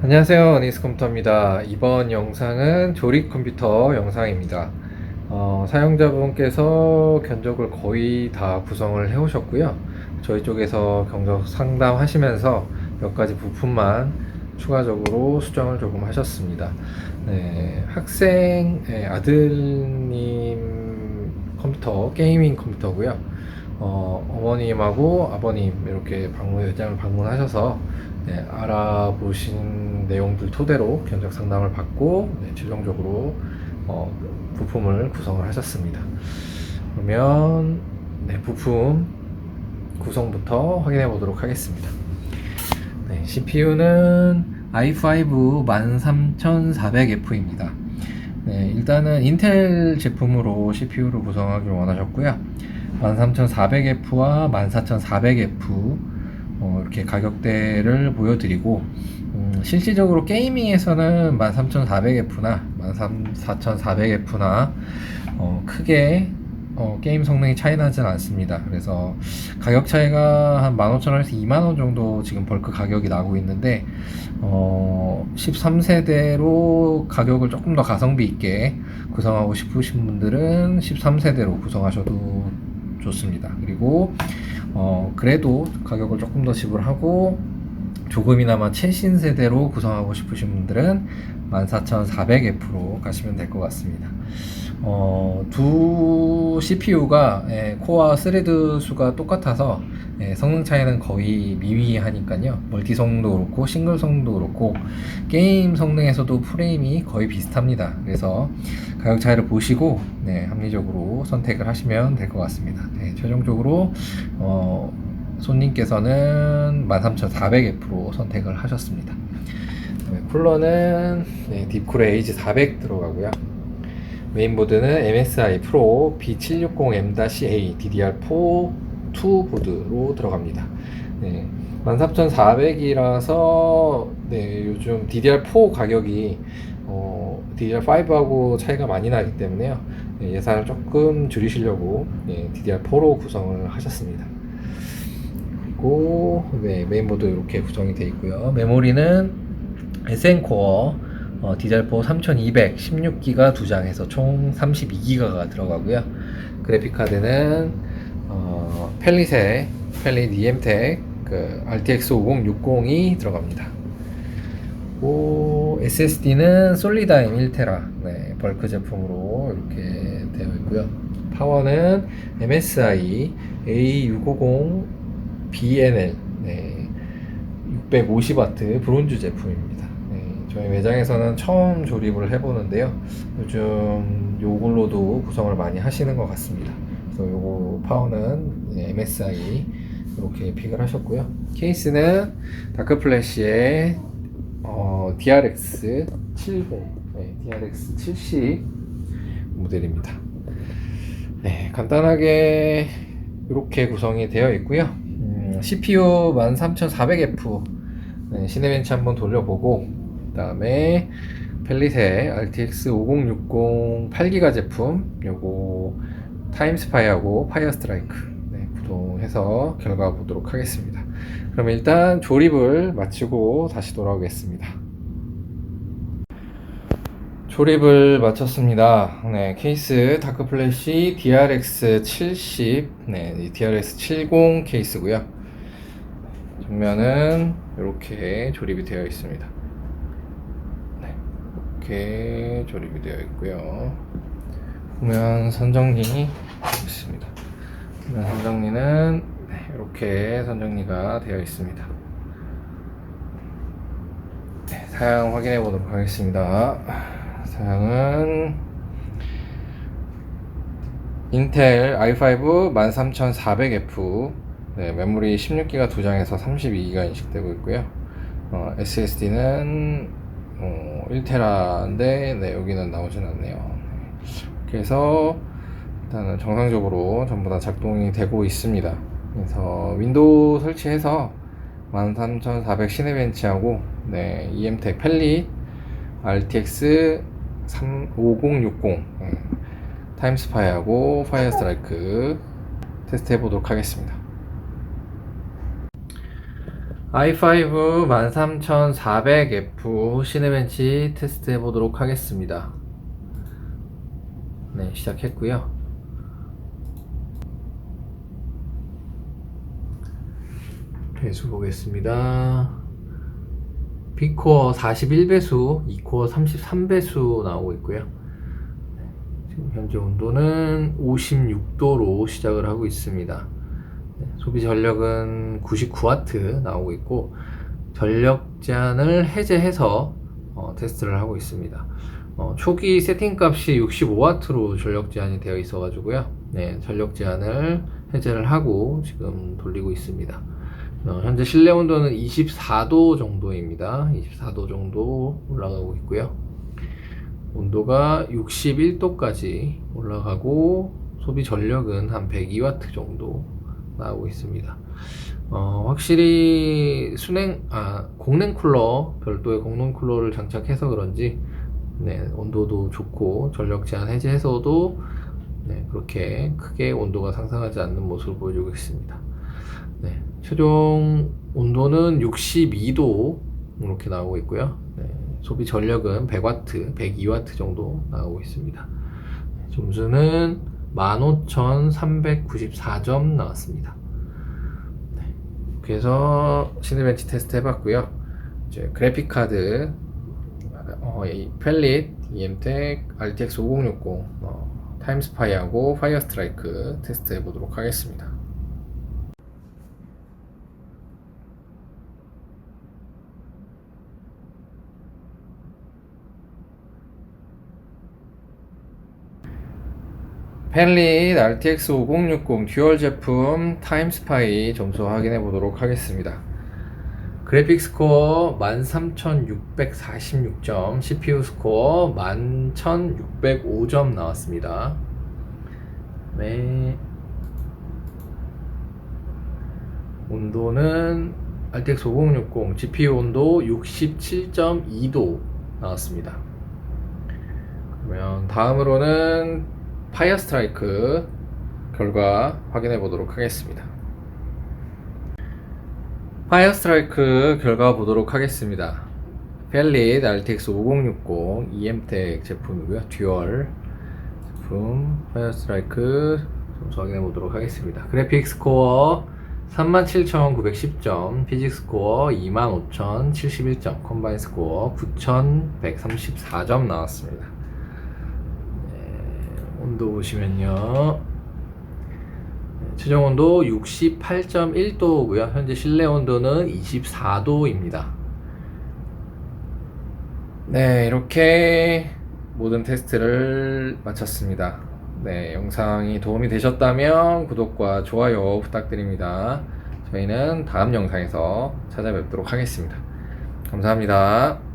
안녕하세요. 어니스 컴퓨터입니다. 이번 영상은 조립 컴퓨터 영상입니다. 어, 사용자분께서 견적을 거의 다 구성을 해 오셨고요. 저희 쪽에서 경적 상담하시면서 몇 가지 부품만 추가적으로 수정을 조금 하셨습니다. 네, 학생 네, 아들님 컴퓨터, 게이밍 컴퓨터고요. 어, 어머님하고 아버님 이렇게 방문 현장을 방문하셔서 네, 알아보신 내용들 토대로 견적 상담을 받고 네, 최종적으로 어, 부품을 구성을 하셨습니다. 그러면 네, 부품 구성부터 확인해 보도록 하겠습니다. 네, CPU는 i5 13400F입니다. 네, 일단은 인텔 제품으로 CPU를 구성하길 원하셨고요. 13400F와 14400F 어, 이렇게 가격대를 보여드리고 음, 실질적으로 게이밍에서는 13400F나 14400F나 어, 크게 어, 게임 성능이 차이 나진 않습니다. 그래서 가격 차이가 한 15,000원에서 2만원 정도 지금 벌크 가격이 나고 있는데 어, 13세대로 가격을 조금 더 가성비 있게 구성하고 싶으신 분들은 13세대로 구성하셔도 좋습니다. 그리고 어, 그래도 가격을 조금 더 지불하고 조금이나마 최신 세대로 구성하고 싶으신 분들은 14400F로 가시면 될 것 같습니다. 어, 두 CPU가 예, 코어 스레드 수가 똑같아서 예, 성능 차이는 거의 미미하니까요. 멀티 성능도 그렇고 싱글 성능도 그렇고 게임 성능에서도 프레임이 거의 비슷합니다. 그래서 가격 차이를 보시고 네, 합리적으로 선택을 하시면 될 것 같습니다. 네, 최종적으로 어, 손님께서는 13400F로 선택을 하셨습니다. 네, 쿨러는 네, 딥쿨 에이지 400 들어가고요. 메인보드는 MSI 프로 B760M-A DDR4 2 보드로 들어갑니다. 네, 13400이라서 네, 요즘 DDR4 가격이 어, DDR5하고 차이가 많이 나기 때문에요. 네, 예산을 조금 줄이시려고 네, DDR4로 구성을 하셨습니다. 그리고 네, 메인보드 이렇게 구성이 되어 있고요. 메모리는 SN코어 어, 디젤포 3200 16기가 두 장에서 총 32기가가 들어가고요. 그래픽 카드는 어, 펠릿의 펠릿 EM텍 그 RTX 5060이 들어갑니다. 오, SSD는 솔리다임 1테라 네, 벌크 제품으로 이렇게 되어 있고요. 파워는 MSI A650 BNL 네, 650W 브론즈 제품입니다. 네, 저희 매장에서는 처음 조립을 해보는데요. 요즘 요걸로도 구성을 많이 하시는 것 같습니다. 그래서 요거 파워는 네, MSI 이렇게 픽을 하셨고요. 케이스는 다크 플래시의 어, DRX 70, 네, DRX 70 모델입니다. 네, 간단하게 이렇게 구성이 되어 있고요. 음, CPU 13400F 네, 시네벤치 한번 돌려보고 그 다음에 펠릿의 RTX 5060 8기가 제품 요거 타임스파이하고 파이어 스트라이크 네, 구동해서 결과 보도록 하겠습니다. 그럼 일단 조립을 마치고 다시 돌아오겠습니다. 조립을 마쳤습니다. 네, 케이스 다크 플래시 DRX 70, 네, 이 DRX 70 케이스고요. 정면은 이렇게 조립이 되어 있습니다. 네, 이렇게 조립이 되어 있고요. 후면 선정리 있습니다. 후면 선정리는 네, 이렇게 선정리가 되어 있습니다. 네, 사양 확인해 보도록 하겠습니다. 사양은 인텔 i5 13400F 네, 메모리 16기가 두 장에서 32기가 인식되고 있고요. 어, SSD는 어, 1테라인데 네, 여기는 나오진 않네요. 해서 일단은 정상적으로 전부 다 작동이 되고 있습니다. 그래서 윈도우 설치해서 13400 시네벤치하고 네, EM텍 펠릿 RTX 5060 음, 타임스파이하고 파이어 스트라이크 테스트 해보도록 하겠습니다. I5 13400F 시네벤치 테스트 해보도록 하겠습니다. 네, 시작했고요. 배수 보겠습니다. B코어 41배수, 2코어 33배수 나오고 있고요. 네, 지금 현재 온도는 56도로 시작을 하고 있습니다. 네, 소비 전력은 99W 나오고 있고 전력 제한을 해제해서 어, 테스트를 하고 있습니다. 어, 초기 세팅 값이 65W로 전력 제한이 되어 있어 가지고요. 네, 전력 제한을 해제를 하고 지금 돌리고 있습니다. 어, 현재 실내 온도는 24도 정도입니다. 24도 정도 올라가고 있고요. 온도가 61도까지 올라가고 소비 전력은 한 102W 정도 나오고 있습니다. 어, 확실히 순행, 아, 공냉 쿨러, 별도의 공냉 쿨러를 장착해서 그런지, 네, 온도도 좋고, 전력 제한 해제 해서도, 네, 그렇게 크게 온도가 상승하지 않는 모습을 보여주고 있습니다. 네, 최종 온도는 62도 이렇게 나오고 있고요. 네, 소비 전력은 100W, 102W 정도 나오고 있습니다. 네, 점수는 15,394점 나왔습니다. 네, 그래서 시네벤치 테스트 해봤고요. 이제 그래픽 카드 어, 이 펠릿, EM텍, RTX 5060, 어, 타임스파이하고 파이어 스트라이크 테스트 해보도록 하겠습니다. 펠릿 RTX 5060 듀얼 제품 타임스파이 점수 확인해 보도록 하겠습니다. 그래픽 스코어 13,646점, CPU 스코어 11,605점 나왔습니다. 네. 온도는 RTX 5060 GPU 온도 67.2도 나왔습니다. 그러면 다음으로는 파이어 스트라이크 결과 확인해 보도록 하겠습니다. 파이어 스트라이크 결과 보도록 하겠습니다. 펠릿 RTX 5060 EM텍 제품이고요. 듀얼 제품 파이어 스트라이크 점수 확인해 보도록 하겠습니다. 그래픽 스코어 37,910점, 피직 스 코어 25,071점, 컴바인 스코어 9,134점 나왔습니다. 온도 보시면요. 네, 최종 온도 68.1도고요. 현재 실내 온도는 24도입니다. 네, 이렇게 모든 테스트를 마쳤습니다. 네, 영상이 도움이 되셨다면 구독과 좋아요 부탁드립니다. 저희는 다음 영상에서 찾아뵙도록 하겠습니다. 감사합니다.